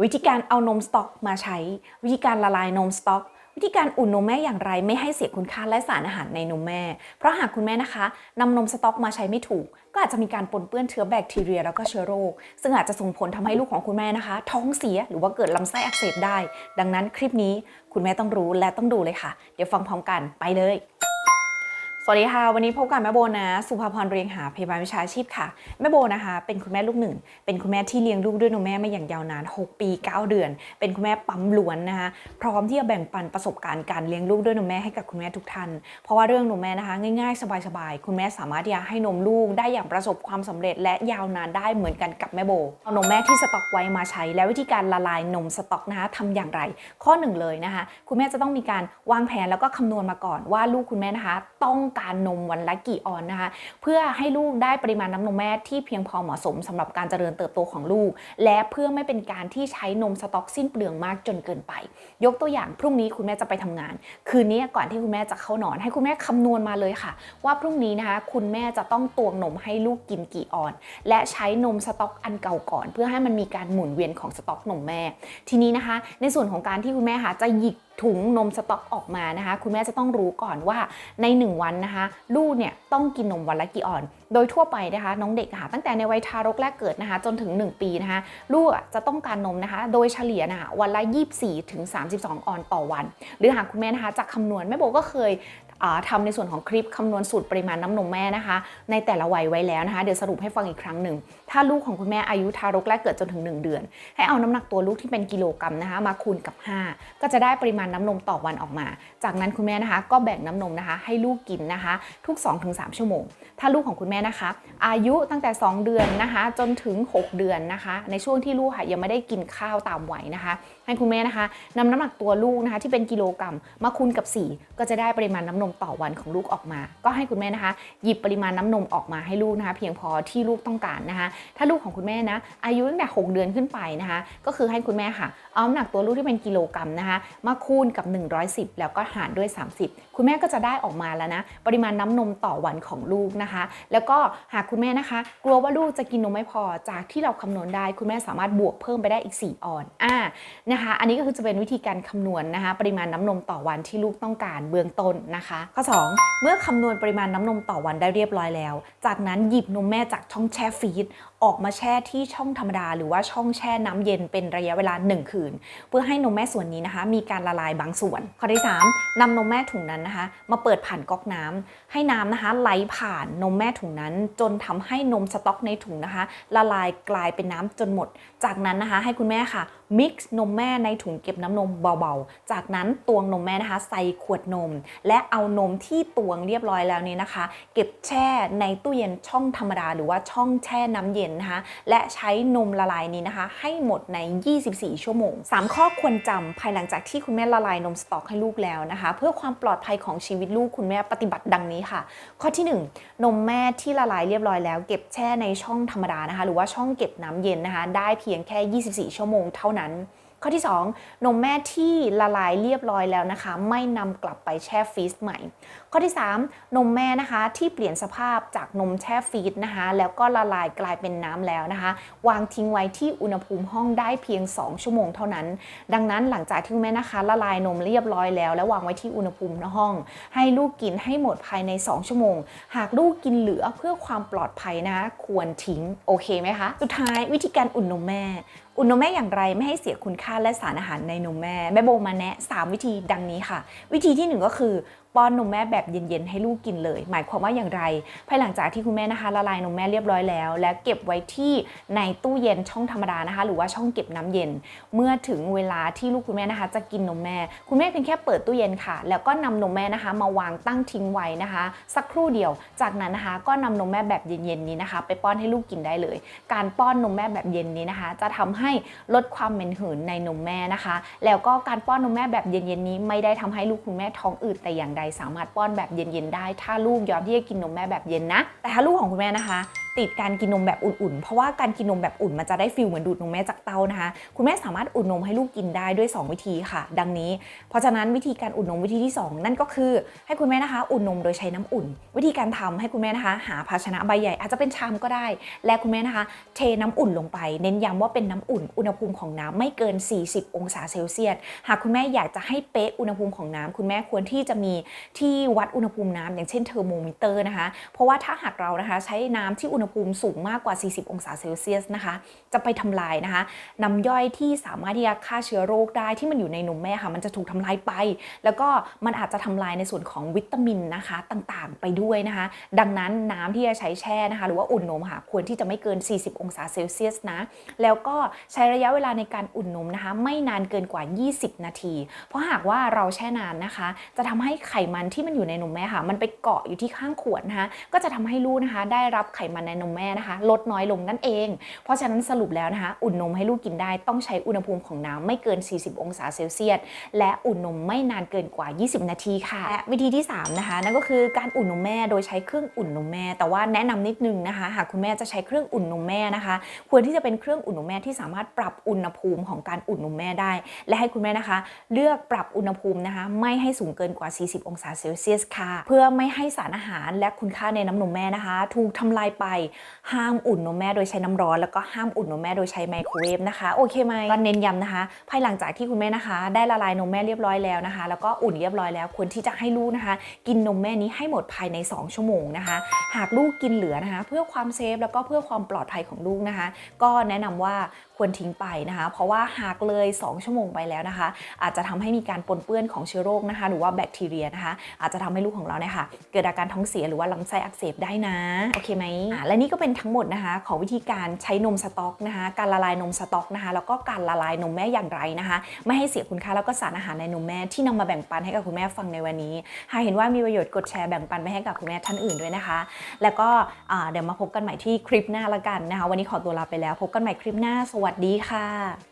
วิธีการเอานมสต๊อกมาใช้ วิธีการละลายนมสต๊อก วิธีการอุ่นนมแม่อย่างไรไม่ให้เสียคุณค่าและสารอาหารในนมแม่ เพราะหากคุณแม่นะคะนำนมสต๊อกมาใช้ไม่ถูก ก็อาจจะมีการปนเปื้อนเชื้อแบคทีเรียแล้วก็เชื้อโรค ซึ่งอาจจะส่งผลทำให้ลูกของคุณแม่นะคะ ท้องเสียหรือว่าเกิดลำไส้อักเสบได้ ดังนั้นคลิปนี้คุณแม่ต้องรู้และต้องดูเลยค่ะ เดี๋ยวฟังพร้อมกันไปเลย สวัสดีค่ะ วันนี้พบกับแม่โบนะ สุภาพรเรียงหาพยาบาลวิชาชีพค่ะ แม่โบนะคะ เป็นคุณแม่ลูกหนึ่ง เป็นคุณแม่ที่เลี้ยงลูกด้วยนมแม่มาอย่างยาวนาน 6 ปี 9 เดือน เป็นคุณแม่ปั๊มล้วนนะคะ พร้อมที่จะแบ่งปันประสบการณ์การเลี้ยงลูกด้วยนมแม่ให้กับคุณแม่ทุกท่าน เพราะว่าเรื่องนมแม่นะคะ ง่ายๆ สบายๆ คุณแม่สามารถที่จะให้นมลูกได้อย่างประสบความสำเร็จ และยาวนานได้เหมือนกันกับแม่โบ เอานมแม่ที่สต็อกไว้มาใช้ แล้ววิธีการละลายนมสต็อกนะคะทำอย่างไร ข้อหนึ่งเลยนะคะ คุณแม่จะต้องมีการวางแผนแล้วก็คำนวณมาก่อนว่าลูกคุณแม่นะคะต้องการนมวันละกี่ออนนะคะ เพื่อให้ลูกได้ปริมาณน้ำนมแม่ที่เพียงพอเหมาะสมสำหรับการเจริญเติบโตของลูก และเพื่อไม่เป็นการที่ใช้นมสต็อกสิ้นเปลืองมากจนเกินไป ยกตัวอย่างพรุ่งนี้คุณแม่จะไปทำงาน คืนนี้ก่อนที่คุณแม่จะเข้านอน ให้คุณแม่คำนวณมาเลยค่ะ ว่าพรุ่งนี้นะคะคุณแม่จะต้องตวงนมให้ลูกกินกี่ออน และใช้นมสต็อกอันเก่าก่อน เพื่อให้มันมีการหมุนเวียนของสต็อกนมแม่ ทีนี้นะคะ ในส่วนของการที่คุณแม่ค่ะจะหยิกถุงนมสต็อกออกมานะคะ คุณแม่จะต้องรู้ก่อนว่าใน 1 วันนะคะ ลูกเนี่ยต้องกินนมวันละกี่ออน โดยทั่วไปนะคะ น้องเด็กค่ะตั้งแต่ในวัยทารกแรกเกิดนะคะ จนถึง 1 ปีนะคะ ลูกจะต้องการนมนะคะ โดยเฉลี่ยนะคะวันละ 24 ถึง 32 ออนต่อวัน หรือหากคุณแม่นะคะจะคำนวณแม่โบก็เคย ทำในส่วนของคลิปคำนวณสูตรปริมาณน้ำนมแม่นะคะ ในแต่ละวัยไว้แล้วนะคะ เดี๋ยวสรุปให้ฟังอีกครั้งหนึ่ง ถ้าลูกของคุณแม่อายุทารกแรกเกิดจนถึง 1 เดือน ให้เอาน้ำหนักตัวลูกที่เป็นกิโลกรัมนะคะ มาคูณกับ 5 ก็จะได้ปริมาณน้ำนมต่อวันออกมา จากนั้นคุณแม่นะคะ ก็แบ่งน้ำนมนะคะ ให้ลูกกินนะคะ ทุก 2-3 ชั่วโมง ถ้าลูกของคุณแม่นะคะ อายุตั้งแต่ 2 เดือนนะคะ จนถึง 6 เดือนนะคะ ในช่วงที่ลูกค่ะยังไม่ได้กินข้าวตามวัยนะคะ ให้คุณแม่นะคะนำน้ำหนักตัวลูกนะคะที่เป็นกิโลกรัมมาคูณกับ 4 ก็จะได้ปริมาณน้ำนมต่อวันของลูกออกมา ก็ให้คุณแม่นะคะ หยิบปริมาณน้ำนมออกมาให้ลูกนะคะ เพียงพอที่ลูกต้องการนะคะ ถ้าลูกของคุณแม่นะ อายุตั้งแต่ 6 เดือนขึ้นไปนะคะ ก็คือให้คุณแม่ค่ะ เอาน้ำหนักตัวลูกที่เป็นกิโลกรัมนะคะ มาคูณกับ 110 แล้วก็หารด้วย 30 คุณแม่ก็จะได้ออกมาแล้วนะ ปริมาณน้ำนมต่อวันของลูกนะคะ แล้วก็หากคุณแม่นะคะ กลัวว่าลูกจะกินนมไม่พอ จากที่เราคำนวณได้ คุณแม่สามารถบวกเพิ่มไปได้อีก 4 ออน อ่า นะคะ อันนี้ก็คือจะเป็นวิธีการคำนวณนะคะ ปริมาณน้ำนมต่อวันที่ลูกต้องการเบื้องต้นนะคะข้อ 2 เมื่อคำนวณปริมาณน้ำนมต่อวันได้เรียบร้อยแล้ว จากนั้นหยิบนมแม่จากช่องแช่ฟรีซออกมาแช่ที่ช่องธรรมดา หรือว่าช่องแช่น้ำเย็นเป็นระยะเวลา 1 คืน เพื่อให้นมแม่ส่วนนี้นะคะ มีการละลายบางส่วน ข้อที่ 3นำนมแม่ถุงนั้นนะคะ มาเปิดผ่านก๊อกน้ำให้น้ำนะคะ ไหลผ่านนมแม่ถุงนั้น จนทำให้นมสต๊อกในถุงนะคะ ละลายกลายเป็นน้ำจนหมด จากนั้นนะคะ ให้คุณแม่ค่ะ มิกซ์นมแม่ในถุงเก็บน้ำนมเบาๆ จากนั้นตวงนมแม่นะคะ ใส่ขวดนม และเอานมที่ตวงเรียบร้อยแล้วนี้นะคะ เก็บแช่ในตู้เย็นช่องธรรมดา หรือว่าช่องแช่น้ำเย็นนะคะ และใช้นมละลายนี้นะคะ ให้หมดใน 24 ชั่วโมง 3 ข้อควรจำภายหลังจากที่คุณแม่ละลายนมสต๊อกให้ลูกแล้วนะคะ เพื่อความปลอดภัยของชีวิตลูกคุณแม่ปฏิบัติดังนี้ค่ะ ข้อที่ 1 นมแม่ที่ละลายเรียบร้อยแล้ว เก็บแช่ในช่องธรรมดานะคะ หรือว่าช่องเก็บน้ำเย็นนะคะ ได้เพียงแค่ 24 ชั่วโมงเท่านั้นข้อที่ 2 นมแม่ที่ละลายเรียบร้อยแล้วนะคะ ไม่นำกลับไปแช่ฟรีซใหม่ ข้อที่ 3 นมแม่นะคะที่เปลี่ยนสภาพจากนมแช่ฟรีซนะคะ แล้วก็ละลายกลายเป็นน้ำแล้วนะคะ วางทิ้งไว้ที่อุณหภูมิห้องได้เพียง 2 ชั่วโมงเท่านั้น ดังนั้นหลังจากที่แม่นะคะ ละลายนมเรียบร้อยแล้ว แล้ววางไว้ที่อุณหภูมิในห้อง ให้ลูกกินให้หมดภายใน 2 ชั่วโมง หากลูกกินเหลือเพื่อความปลอดภัยนะ ควรทิ้งโอเคไหมคะ สุดท้ายวิธีการอุ่นนมแม่ อุณนมแม่อย่างไรไม่ให้เสียคุณค่าและสารอาหารในนมแม่แม่โบมาแนะ 3 วิธีดังนี้ค่ะ วิธีที่ 1 ก็คือ ป้อนนมแม่แบบเย็นๆ ให้ลูกกินเลย หมายความว่าอย่างไร ภายหลังจากที่คุณแม่นะคะละลายนมแม่เรียบร้อยแล้ว แล้วเก็บไว้ที่ในตู้เย็นช่องธรรมดานะคะ หรือว่าช่องเก็บน้ำเย็น เมื่อถึงเวลาที่ลูกคุณแม่นะคะ จะกินนมแม่ คุณแม่เพียงแค่เปิดตู้เย็นค่ะ แล้วก็นำนมแม่นะคะ มาวางตั้งทิ้งไว้นะคะ สักครู่เดียว จากนั้นนะคะ ก็นำนมแม่แบบเย็นๆนี้นะคะ ไปป้อนให้ลูกกินได้เลย การป้อนนมแม่แบบเย็นนี้นะคะ จะทำให้ลดความเหม็นหืนในนมแม่นะคะ แล้วก็การป้อนนมแม่แบบเย็นๆนี้ไม่ได้ทำให้ลูกคุณแม่ท้องอืดแต่อย่างใดสามารถป้อนแบบเย็นๆได้ ถ้าลูกยอมที่จะกินนมแม่แบบเย็นนะ แต่ถ้าลูกของคุณแม่นะคะ ติดการกินนมแบบอุ่นๆ เพราะว่าการกินนมแบบอุ่นมันจะได้ฟิลเหมือนดูดนมแม่จากเตานะคะ คุณแม่สามารถอุ่นนมให้ลูกกินได้ด้วย 2 วิธีค่ะ ดังนี้ เพราะฉะนั้นวิธีการอุ่นนมวิธีที่ 2 นั่นก็คือให้คุณแม่นะคะ อุ่นนมโดยใช้น้ำอุ่น วิธีการทำให้คุณแม่นะคะ หาภาชนะใบใหญ่อาจจะเป็นชามก็ได้ และคุณแม่นะคะ เทน้ำอุ่นลงไป เน้นย้ำว่าเป็นน้ำอุ่น อุณหภูมิของน้ำไม่เกิน 40 องศาเซลเซียส หากคุณแม่อยากจะให้เป๊ะอุณหภูมิของน้ำคุณแม่ควรที่จะมีที่วัดอุณหภูมิน้ำอย่างเช่นเทอร์โมมิเตอร์นะคะ เพราะว่าถ้าหากเรานะคะใช้น้ำที่อุณณหภูมิสูงมากกว่า 40 องศาเซลเซียสนะคะ จะไปทำลายนะคะน้ำย่อยที่สามารถที่จะฆ่าเชื้อโรคได้ที่มันอยู่ในนมแม่ค่ะ มันจะถูกทำลายไป แล้วก็มันอาจจะทำลายในส่วนของวิตามินนะคะต่างๆ ไปด้วยนะคะ ดังนั้นน้ำที่จะใช้แช่นะคะ หรือว่าอุ่นนมค่ะควรที่จะไม่เกิน 40 องศาเซลเซียสนะ แล้วก็ใช้ระยะเวลาในการอุ่นนมนะคะ ไม่นานเกินกว่า 20 นาที เพราะหากว่าเราแช่นานนะคะ จะทำให้ไขมันที่มันอยู่ในนมแม่ค่ะ มันไปเกาะอยู่ที่ข้างขวดนะคะ ก็จะทำให้ลูกนะคะ ได้รับไขมันในนมแม่นะคะ ลดน้อยลงนั่นเอง เพราะฉะนั้นสรุปแล้วนะคะ อุ่นนมให้ลูกกินได้ต้องใช้อุณหภูมิของน้ำไม่เกิน 40 องศาเซลเซียส และอุ่นนมไม่นานเกินกว่า 20 นาทีค่ะ และวิธีที่ 3 นะคะ นั่นก็คือการอุ่นนมแม่โดยใช้เครื่องอุ่นนมแม่ แต่ว่าแนะนำนิดนึงนะคะ หากคุณแม่จะใช้เครื่องอุ่นนมแม่นะคะ ควรที่จะเป็นเครื่องอุ่นนมแม่ที่สามารถปรับอุณหภูมิของการอุ่นนมแม่ได้ และให้คุณแม่นะคะ เลือกปรับอุณหภูมินะคะ ไม่ให้สูงเกินกว่า 40 องศาเซลเซียสค่ะ เพื่อไม่ให้สารอาหารและคุณค่าในน้ำนมแม่นะคะ ถูกทำลายไปห้ามอุ่นนมแม่โดยใช้น้ำร้อนแล้วก็ห้ามอุ่นนมแม่โดยใช้ไมโครเวฟนะคะโอเคไหมก็เน้นย้ำนะคะ ภายหลังจากที่คุณแม่นะคะ ได้ละลายนมแม่เรียบร้อยแล้วนะคะ แล้วก็อุ่นเรียบร้อยแล้วควรที่จะให้ลูกนะคะ กินนมแม่นี้ให้หมดภายใน 2 ชั่วโมงนะคะ หากลูกกินเหลือนะคะ เพื่อความเซฟแล้วก็เพื่อความปลอดภัยของลูกนะคะ ก็แนะนำว่าควรทิ้งไปนะคะ เพราะว่าหากเลย 2 ชั่วโมงไปแล้วนะคะ อาจจะทำให้มีการปนเปื้อนของเชื้อโรคนะคะ หรือว่าแบคทีเรียนะคะ อาจจะทำให้ลูกของเราเนี่ยค่ะเกิดอาการท้องเสียหรือว่าลำไส้อักเสบได้นะโอเคไหมและนี่ก็เป็นทั้งหมดนะคะ ของวิธีการใช้นมสต๊อกนะคะ การละลายนมสต๊อกนะคะ แล้วก็การละลายนมแม่อย่างไรนะคะ ไม่ให้เสียคุณค่าแล้วก็สารอาหารในนมแม่ที่นำมาแบ่งปันให้กับคุณแม่ฟังในวันนี้ หากเห็นว่ามีประโยชน์กดแชร์แบ่งปันไปให้กับคุณแม่ท่านอื่นด้วยนะคะ แล้วก็เดี๋ยวมาพบกันใหม่ที่คลิปหน้าละกันนะคะ วันนี้ขอตัวลาไปแล้ว พบกันใหม่คลิปหน้า สวัสดีค่ะ